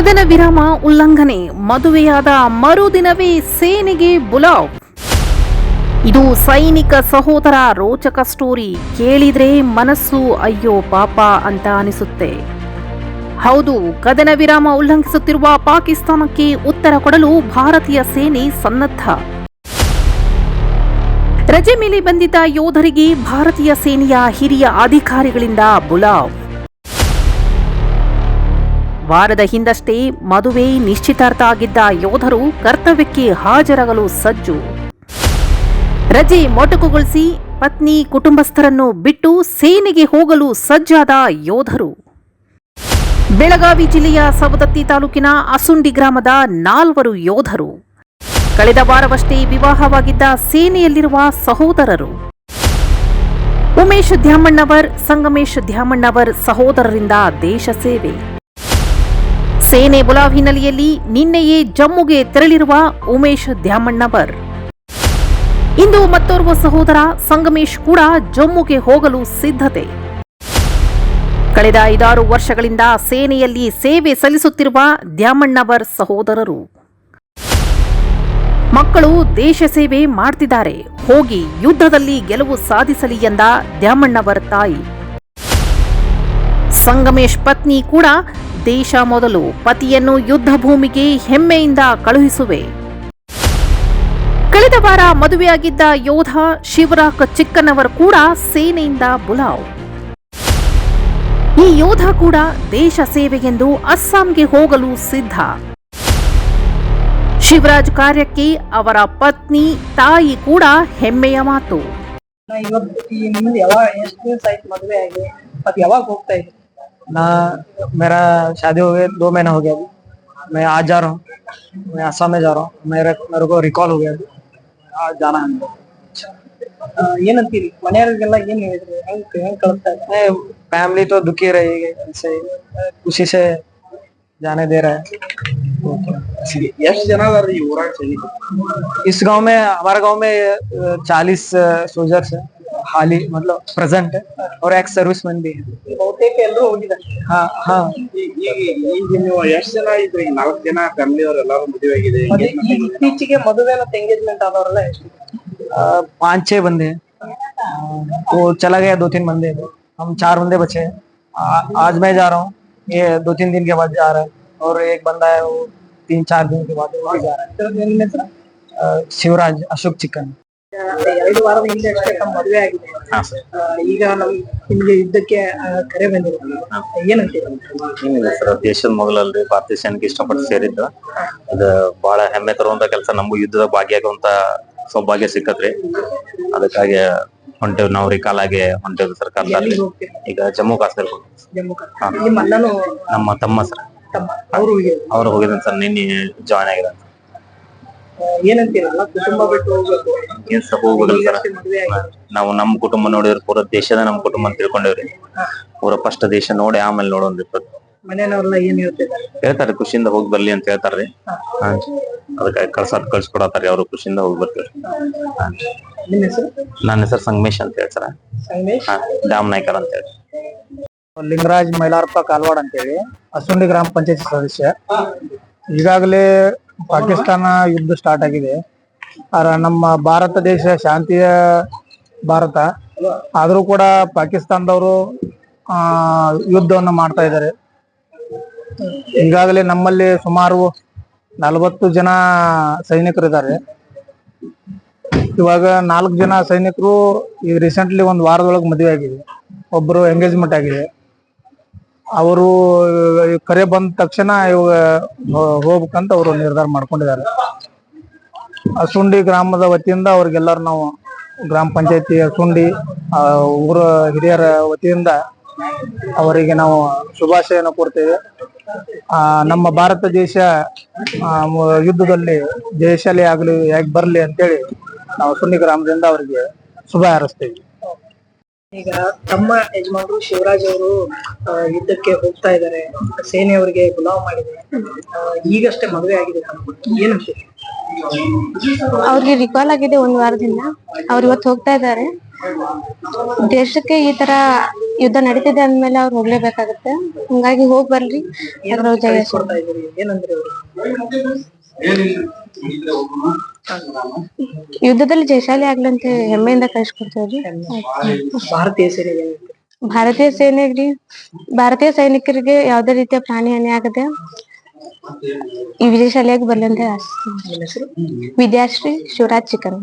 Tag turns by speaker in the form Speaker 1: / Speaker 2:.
Speaker 1: ಕದನ ವಿರಾಮ ಉಲ್ಲಂಘನೆ. ಮದುವೆಯಾದ ಮರುದಿನವೇ ಸೇನೆಗೆ ಬುಲಾವ್. ಇದು ಸೈನಿಕ ಸಹೋದರ ರೋಚಕ ಸ್ಟೋರಿ. ಕೇಳಿದ್ರೆ ಮನಸ್ಸು ಅಯ್ಯೋ ಪಾಪ ಅಂತ ಅನಿಸುತ್ತೆ. ಹೌದು, ಕದನ ವಿರಾಮ ಉಲ್ಲಂಘಿಸುತ್ತಿರುವ ಪಾಕಿಸ್ತಾನಕ್ಕೆ ಉತ್ತರ ಕೊಡಲು ಭಾರತೀಯ ಸೇನೆ ಸನ್ನದ್ಧ. ರಜೆ ಮೇಲೆ ಬಂದಿದ್ದ ಯೋಧರಿಗೆ ಭಾರತೀಯ ಸೇನೆಯ ಹಿರಿಯ ಅಧಿಕಾರಿಗಳಿಂದ ಬುಲಾವ್. ವಾರದ ಹಿಂದಷ್ಟೇ ಮದುವೆ ನಿಶ್ಚಿತಾರ್ಥ ಆಗಿದ್ದ ಯೋಧರು ಕರ್ತವ್ಯಕ್ಕೆ ಹಾಜರಾಗಲು ಸಜ್ಜು. ರಜೆ ಮೊಟಕುಗೊಳಿಸಿ ಪತ್ನಿ ಕುಟುಂಬಸ್ಥರನ್ನು ಬಿಟ್ಟು ಸೇನೆಗೆ ಹೋಗಲು ಸಜ್ಜಾದ ಯೋಧರು. ಬೆಳಗಾವಿ ಜಿಲ್ಲೆಯ ಸವದತ್ತಿ ತಾಲೂಕಿನ ಅಸುಂಡಿ ಗ್ರಾಮದ ನಾಲ್ವರು ಯೋಧರು. ಕಳೆದ ವಾರವಷ್ಟೇ ವಿವಾಹವಾಗಿದ್ದ ಸೇನೆಯಲ್ಲಿರುವ ಸಹೋದರರು. ಉಮೇಶ್ ದ್ಯಾಮಣ್ಣವರ್, ಸಂಗಮೇಶ್ ದ್ಯಾಮಣ್ಣವರ್ ಸಹೋದರರಿಂದ ದೇಶ ಸೇವೆ. ಸೇನೆ ಬುಲಾವ್ ಹಿನ್ನೆಲೆಯಲ್ಲಿ ನಿನ್ನೆಯೇ ಜಮ್ಮುಗೆ ತೆರಳಿರುವ ಉಮೇಶ್ ದ್ಯಾಮಣ್ಣವರ್. ಇಂದು ಮತ್ತೋರ್ವ ಸಹೋದರ ಸಂಗಮೇಶ್ ಕೂಡ ಜಮ್ಮುಗೆ ಹೋಗಲು ಸಿದ್ಧತೆ. ಕಳೆದ ಐದಾರು ವರ್ಷಗಳಿಂದ ಸೇನೆಯಲ್ಲಿ ಸೇವೆ ಸಲ್ಲಿಸುತ್ತಿರುವ ದ್ಯಾಮಣ್ಣವರ್ ಸಹೋದರರು. ಮಕ್ಕಳು ದೇಶ ಸೇವೆ ಮಾಡ್ತಿದ್ದಾರೆ, ಹೋಗಿ ಯುದ್ಧದಲ್ಲಿ ಗೆಲುವು ಸಾಧಿಸಲಿ ಎಂದ ದ್ಯಾಮಣ್ಣವರ್ ತಾಯಿ. ಸಂಗಮೇಶ್ ಪತ್ನಿ ಕೂಡ ದೇಶ ಮೊದಲು ಪತಿಯನ್ನು ಯುದ್ಧ ಭೂಮಿಗೆ ಹೆಮ್ಮೆಯಿಂದ ಕಳುಹಿಸುವೆ. ಕಳೆದ ವಾರ ಮದುವೆಯಾಗಿದ್ದ ಯೋಧ ಶಿವರಾಕ್ ಚಿಕ್ಕನವರ್ ಕೂಡ ಸೇನೆಯಿಂದ ಬುಲಾವ್. ಈ ಯೋಧ ಕೂಡ ದೇಶ ಸೇವೆಗೆಂದು ಅಸ್ಸಾಂಗೆ ಹೋಗಲು ಸಿದ್ಧ. ಶಿವರಾಜ್ ಕಾರ್ಯಕ್ಕೆ ಅವರ ಪತ್ನಿ, ತಾಯಿ ಕೂಡ ಹೆಮ್ಮೆಯ ಮಾತು.
Speaker 2: ಇವತ್ತು ಈ ಯಾವಾಗ, ಎಷ್ಟು ದಿವಸ ಆಯ್ತು ಮದುವೆ ಆಗಿ? ಅದು ಯಾವಾಗ ಹೋಗ್ತಾ ಇದ್ರಿ?
Speaker 3: ना मेरा शादी हो गए दो महीना हो गया अभी मैं आज जा रहा हूँ मैं असम में जा रहा हूँ मेरे मेरे को रिकॉल हो गया अभी आज जाना है हमको
Speaker 2: ಆ, ಏನಂತೀರಿ ಮನೆಯವ್ರಿಗೆಲ್ಲ ಏನ್ ಹೇಳಿದ್ರಿ ಹೆಂಗ್ ಹೆಂಗ್ ಕಳಿಸ್ತಾ ಇದ್ರಿ
Speaker 3: नहीं फैमिली तो दुखी रहेगी ऐसे खुशी से जाने दे रहा है
Speaker 4: ಎಷ್ಟು ಜನ ಅದಾರ ಈ ಊರಾಗ ಸೈನಿಕ
Speaker 3: इस गांव में हमारे गांव में चालीस सोल्जर्स है हाल ही मतलब प्रेजेंट है और एक्स सर्विसमैन भी है
Speaker 2: ಬಹುತೇಕ ಎಲ್ಲರೂ ಹೋಗಿದ್ದಾರೆ
Speaker 3: हाँ हाँ
Speaker 4: ಈಗ ಈಗ ಈಗ ನೀವು ಎಷ್ಟು ಜನ ಇದ್ರಿ ಈಗ ನಾಲ್ಕು ಜನ ಫ್ಯಾಮಿಲಿ ಅವ್ರ ಎಲ್ಲಾರು ಮದುವೆ ಆಗಿದೆ
Speaker 2: ಮತ್ತೆ ಈ ಇತ್ತೀಚೆಗೆ ಮದುವೆ ಮತ್ತು ಎಂಗೇಜ್ಮೆಂಟ್ ಆದವರೆಲ್ಲ ಎಷ್ಟು
Speaker 3: अ, पाँच छह बंदे हैं अ, वो चला गया दो तीन बंदे थे हम चार बंदे बचे हैं आ- आज मैं जा रहा हूँ ये दो तीन दिन के बाद जा रहा है और एक बंदा है वो तीन चार दिन के बाद वो भी जा रहा है
Speaker 2: ನಿಮ್ಮ ಹೆಸರು
Speaker 3: अ, शिवराज अशोक चिकन
Speaker 2: ಎರಡು ವಾರದ ಹಿಂದೆ ಅಷ್ಟೇ ತಮ್ಮ ಮದುವೆ ಆಗಿದೆ. ಈಗ ನಮ್ ನಿಮ್ಗೆ ಯುದ್ಧಕ್ಕೆ ಕರೆ ಬಂದಿರೋದು. ಏನಂತೀರಿ?
Speaker 5: ಏನಿಲ್ಲ ಸರ್ ದೇಶದ ಮೊದಲಲ್ರಿ ಭಾರತೀಯ ಸೇನೆಗೆ ಇಷ್ಟಪಟ್ಟು ಸೇರಿದ್ದು. ಅದ ಬಹಳ ಹೆಮ್ಮೆ ತರುವಂತ ಕೆಲಸ. ನಮಗೂ ಯುದ್ಧದ ಭಾಗಿಯಾಗುವಂತ ಸೌಭಾಗ್ಯ ಸಿಕ್ಕತ್ರಿ. ಅದಕ್ಕಾಗಿ ಹೊಂಟೇವ್ ನಾವು ಕಾಲಾಗೆ ಹೊಂಟೇವ್ ಸರ್ಕಾರದಲ್ಲಿ.
Speaker 2: ಹೋಗ್ತೀರಿ?
Speaker 5: ಈಗ ಜಮ್ಮು ಕಾಶ್ಮೀರ
Speaker 2: ಜಮ್ಮು ಕಾಶ್ಮೀರ. ನಿಮ್ಮ
Speaker 5: ತಮ್ಮ ಸರ್.
Speaker 2: ಅವರು
Speaker 5: ಅವ್ರು ಹೋಗಿದ್ದಾನೆ ಸರ್. ನಿನ್ನೆ ಜಾಯ್ನ್ ಆಗಿದ್ದಾನೆ
Speaker 2: ಏನಂತೀರಲ್ಲ ಕುಟುಂಬ ಬಿಟ್ಟು ಹೋಗ್ಬೇಕು.
Speaker 5: ಏನ್ ಸರ್
Speaker 2: ಆಗಿದೆ
Speaker 5: ನಾವು ನಮ್ಮ ಕುಟುಂಬ ನೋಡಿದ್ರೆ ಪೂರ ದೇಶದ ನಮ್ಮ ಕುಟುಂಬ ಅಂತ ತಿಳ್ಕೊಂಡೇವ್ರಿ. ಪೂರ ಫಸ್ಟ್ ದೇಶ ನೋಡಿ ಆಮೇಲೆ ನೋಡೋನ್ರಿ
Speaker 2: ಮನೆಯವ್ರೆಲ್ಲ ಏನ್ ಹೇಳ್ತಿದ್ದಾರೆ?
Speaker 5: ಹೇಳ್ತಾರೆ ಖುಷಿಯಿಂದ ಹೋಗಿ ಬರ್ಲಿ ಅಂತ ಹೇಳ್ತಾರ್ರಿ. ಅದಕ್ಕೆ ಅದಕ್ಕಾಗಿ ಕಳ್ಸಾದ್ ಕಳ್ಸಿಕೊಡತಾರ ಅವ್ರು ಖುಷಿಯಿಂದ ಹೋಗಿ ಬರ್ತೀವಿ.
Speaker 2: ನಿಮ್ಮ ಹೆಸರು?
Speaker 5: ನನ್ನ ಹೆಸರು ಸಂಗಮೇಶ್ ಅಂತ ಹೇಳ್ತಾರ
Speaker 2: ಸಂಗಮೇಶ್?
Speaker 5: ಡ್ಯಾಮ್ ನಾಯ್ಕರ್ ಅಂತ ಹೇಳಿ.
Speaker 3: ಲಿಂಗರಾಜ್ ಮೈಲಾರಪ್ಪ ಕಾಲ್ವಾಡ್ ಅಂತೇಳಿ ಅಸುಂಡಿ ಗ್ರಾಮ ಪಂಚಾಯತ್ ಸದಸ್ಯ. ಈಗಾಗಲೇ ಪಾಕಿಸ್ತಾನ ಯುದ್ಧ ಸ್ಟಾರ್ಟ್ ಆಗಿದೆ. ಆದ್ರೆ ನಮ್ಮ ಭಾರತ ದೇಶ ಶಾಂತಿಯ ಭಾರತ. ಆದ್ರೂ ಕೂಡ ಪಾಕಿಸ್ತಾನದವರು, ಆ, ಯುದ್ಧವನ್ನು ಮಾಡ್ತಾ ಇದ್ದಾರೆ. ಈಗಾಗಲೇ ನಮ್ಮಲ್ಲಿ ಸುಮಾರು ನಲವತ್ತು ಜನ ಸೈನಿಕರಿದ್ದಾರೆ. ಇವಾಗ ನಾಲ್ಕು ಜನ ಸೈನಿಕರು ಈಗ ರೀಸೆಂಟ್ಲಿ ಒಂದು ವಾರದೊಳಗೆ ಮದುವೆ ಆಗಿದೆ. ಒಬ್ಬರು ಎಂಗೇಜ್ಮೆಂಟ್ ಆಗಿದೆ. ಅವರು ಕರೆ ಬಂದ ತಕ್ಷಣ ಇವಾಗ ಹೋಗ್ಬೇಕಂತ ಅವರು ನಿರ್ಧಾರ ಮಾಡ್ಕೊಂಡಿದ್ದಾರೆ. ಅಸುಂಡಿ ಗ್ರಾಮದ ವತಿಯಿಂದ ಅವ್ರಿಗೆಲ್ಲರೂ ನಾವು ಗ್ರಾಮ ಪಂಚಾಯತಿ ಅಸುಂಡಿ ಆ, ಊರ ಹಿರಿಯರ ವತಿಯಿಂದ ಅವರಿಗೆ ನಾವು ಶುಭಾಶಯನ ಕೊಡ್ತೇವೆ ನಮ್ಮ ಭಾರತ ದೇಶ ಯುದ್ಧದಲ್ಲಿ ಜಯಶಾಲಿ ಆಗಲಿ ಯಾಕೆ ಬರಲಿ ಅಂತೇಳಿ ನಾವು ಸುನ್ನಿ ಗ್ರಾಮದಿಂದ ಅವರಿಗೆ ಶುಭ ಹಾರೈಸ್ತೇವೆ.
Speaker 2: ಈಗ ತಮ್ಮ ಯಜಮಾನರು ಶಿವರಾಜ್ ಅವರು ಯುದ್ಧಕ್ಕೆ ಹೋಗ್ತಾ ಇದ್ದಾರೆ ಸೇನೆಯವರಿಗೆ ಗುಲಾವ್ ಮಾಡಿದೆ ಈಗಷ್ಟೇ ಮದುವೆ ಆಗಿದೆ ಏನು
Speaker 6: ಅವ್ರಿಗೆ ರಿಕಾಲ್ ಆಗಿದೆ ಒಂದ್ ವಾರದಿಂದ. ಅವ್ರು ಇವತ್ತು ಹೋಗ್ತಾ ಇದ್ದಾರೆ ದೇಶಕ್ಕೆ ಈ ತರ ಯುದ್ಧ ನಡೀತಿದೆ ಅಂದ್ಮೇಲೆ ಅವ್ರು ಹೋಗ್ಲೇಬೇಕಾಗತ್ತೆ. ಹಂಗಾಗಿ ಹೋಗ್ ಬರ್ಲಿ ಅದ್ರ ಜಯ ಸಿಗ್ಲಿ.
Speaker 2: ಕೊಡ್ತಾ ಇದ್ದೀರಿ? ಏನಂದ್ರೆ
Speaker 6: ಯುದ್ಧದಲ್ಲಿ ಜಯಶಾಲಿ ಆಗ್ಲಂತೆ ಹೆಮ್ಮೆಯಿಂದ ಕಳಿಸ್ಕೊಡ್ತೇವ್ರಿ
Speaker 2: ಭಾರತೀಯ ಸೇನೆಗೆ
Speaker 6: ಭಾರತೀಯ ಸೇನೆಗ್ರಿ ಭಾರತೀಯ ಸೈನಿಕರಿಗೆ ಯಾವ್ದೇ ರೀತಿಯ ಪ್ರಾಣಿ ಹಾನಿ ಆಗದೆ ಈ ವಿಜಯಶಾಲಿಯಾಗಿ ಬರ್ಲಂತೆ ಆಶಿಸ್ತೀನಿ ವಿದ್ಯಾಶ್ರೀ ಶಿವರಾಜ್ ಚಿಕನ್